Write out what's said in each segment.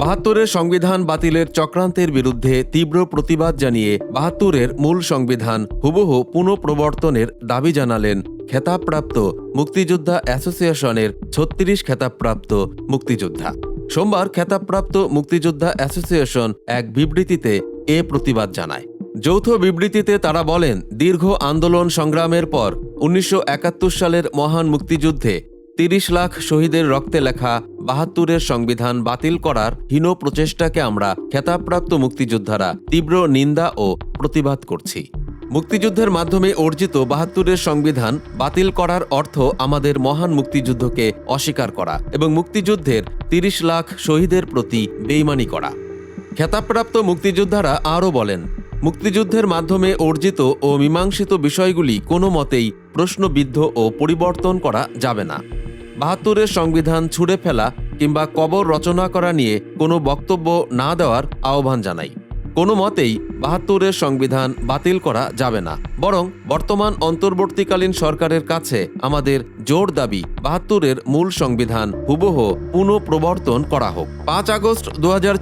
বাহাত্তরের সংবিধান বাতিলের চক্রান্তের বিরুদ্ধে তীব্র প্রতিবাদ জানিয়ে বাহাত্তরের মূল সংবিধান হুবহু পুনঃপ্রবর্তনের দাবি জানালেন খেতাবপ্রাপ্ত মুক্তিযোদ্ধা অ্যাসোসিয়েশনের ছত্রিশ খেতাবপ্রাপ্ত মুক্তিযোদ্ধা। সোমবার খেতাবপ্রাপ্ত মুক্তিযোদ্ধা অ্যাসোসিয়েশন এক বিবৃতিতে এ প্রতিবাদ জানায়। যৌথ বিবৃতিতে তারা বলেন, দীর্ঘ আন্দোলন সংগ্রামের পর উনিশশো একাত্তর সালের মহান মুক্তিযুদ্ধে তিরিশ লাখ শহীদের রক্তে লেখা বাহাত্তরের সংবিধান বাতিল করার হীন প্রচেষ্টাকে আমরা খেতাবপ্রাপ্ত মুক্তিযোদ্ধারা তীব্র নিন্দা ও প্রতিবাদ করছি। মুক্তিযুদ্ধের মাধ্যমে অর্জিত বাহাত্তরের সংবিধান বাতিল করার অর্থ আমাদের মহান মুক্তিযুদ্ধকে অস্বীকার করা এবং মুক্তিযুদ্ধের তিরিশ লাখ শহীদের প্রতি বেইমানি করা। খেতাবপ্রাপ্ত মুক্তিযোদ্ধারা আরও বলেন, মুক্তিযুদ্ধের মাধ্যমে অর্জিত ও মীমাংসিত বিষয়গুলি কোনো মতেই প্রশ্নবিদ্ধ ও পরিবর্তন করা যাবে না। বাহাত্তরের সংবিধান ছুঁড়ে ফেলা কিংবা কবর রচনা করা নিয়ে কোনো বক্তব্য না দেওয়ার আহ্বান জানাই। কোনো মতেই বাহাত্তরের সংবিধান বাতিল করা যাবে না। বরং বর্তমান অন্তর্বর্তীকালীন সরকারের কাছে আমাদের জোর দাবি, বাহাত্তরের মূল সংবিধান হুবহ পুনঃপ্রবর্তন করা হোক। পাঁচ আগস্ট দু হাজার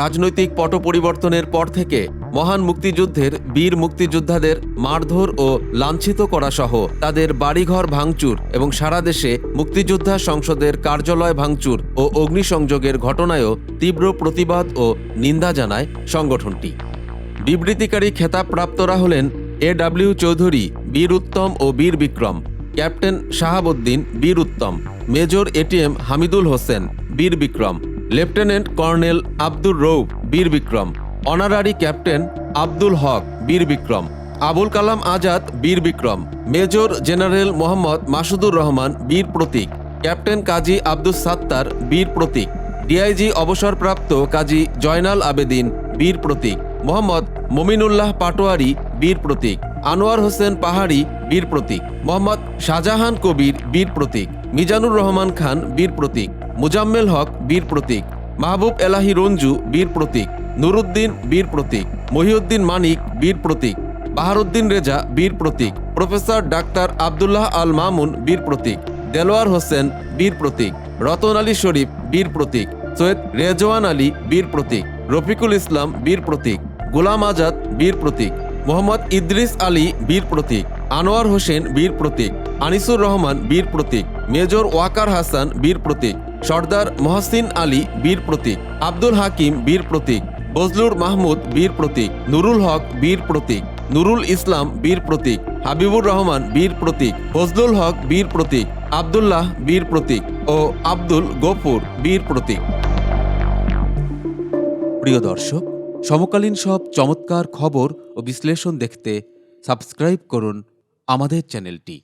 রাজনৈতিক পট পরিবর্তনের পর থেকে মহান মুক্তিযুদ্ধের বীর মুক্তিযোদ্ধাদের মারধর ও লাঞ্ছিত করা সহ তাদের বাড়িঘর ভাঙচুর এবং সারা দেশে মুক্তিযোদ্ধা সংসদের কার্যালয় ভাঙচুর ও অগ্নিসংযোগের ঘটনায়ও তীব্র প্রতিবাদ ও নিন্দা জানায় সংগঠনটি। বিবৃতিকারী খেতাবপ্রাপ্তরা হলেন এ ডাব্লিউ চৌধুরী বীর উত্তম ও বীর Bikram, captain Shahabuddin Bir Uttam, major ATM Hamidul Hossain Bir Bikram, lieutenant colonel Abdur Rouf Bir Bikram honorary captain Abdul Haque, Bir Bikram. Abul Kalam Azad, Bir Bikram. Major general Mohammad Masudur Rahman, Bir Protik. Captain Kazi Abdus Sattar, Bir Protik. DIG অবসরপ্রাপ্ত কাজী জয়নাল আবেদিন, বীর প্রতীক। মোহাম্মদ মমিনুল্লাহ পাটোয়ারি, বীর প্রতীক। আনোয়ার হোসেন পাহাড়ি, বীর প্রতীক। মোহাম্মদ শাহজাহান কবির, বীর প্রতীক। মিজানুর রহমান খান, বীর প্রতীক। মুজাম্মেল হক, বীর প্রতীক। মাহবুব এলাহি রঞ্জু, বীর প্রতীক। নুরুদ্দিন বীর প্রতীক মহিউদ্দিন মানিক বীর প্রতীক বাহারুদ্দিন রেজা বীর প্রতীক প্রফেসর ডাক্তার আবদুল্লাহ আল মামুন বীর প্রতীক দেলোয়ার হোসেন বীর প্রতীক রতন আলী শরীফ বীর প্রতীক সৈয়দ রেজওয়ান আলী বীর প্রতীক রফিকুল ইসলাম বীর প্রতীক গোলাম আজাদ বীর প্রতীক মোহাম্মদ ইদ্রিস আলী বীর প্রতীক আনোয়ার হোসেন বীর প্রতীক আনিসুর রহমান বীর প্রতীক মেজর ওয়াকার হাসান বীর প্রতীক সর্দার মহসিন আলী বীর প্রতীক আব্দুল হাকিম বীর প্রতীক বজলুর মাহমুদ বীর প্রতীক, নুরুল হক বীর প্রতীক, নুরুল ইসলাম বীর প্রতীক, হাবিবুর রহমান বীর প্রতীক, ফজলুল হক বীর প্রতীক, আবদুল্লাহ বীর প্রতীক ও আব্দুল গফুর বীর প্রতীক। প্রিয় দর্শক, সমকালীন সব চমৎকার খবর ও বিশ্লেষণ দেখতে সাবস্ক্রাইব করুন আমাদের চ্যানেলটি।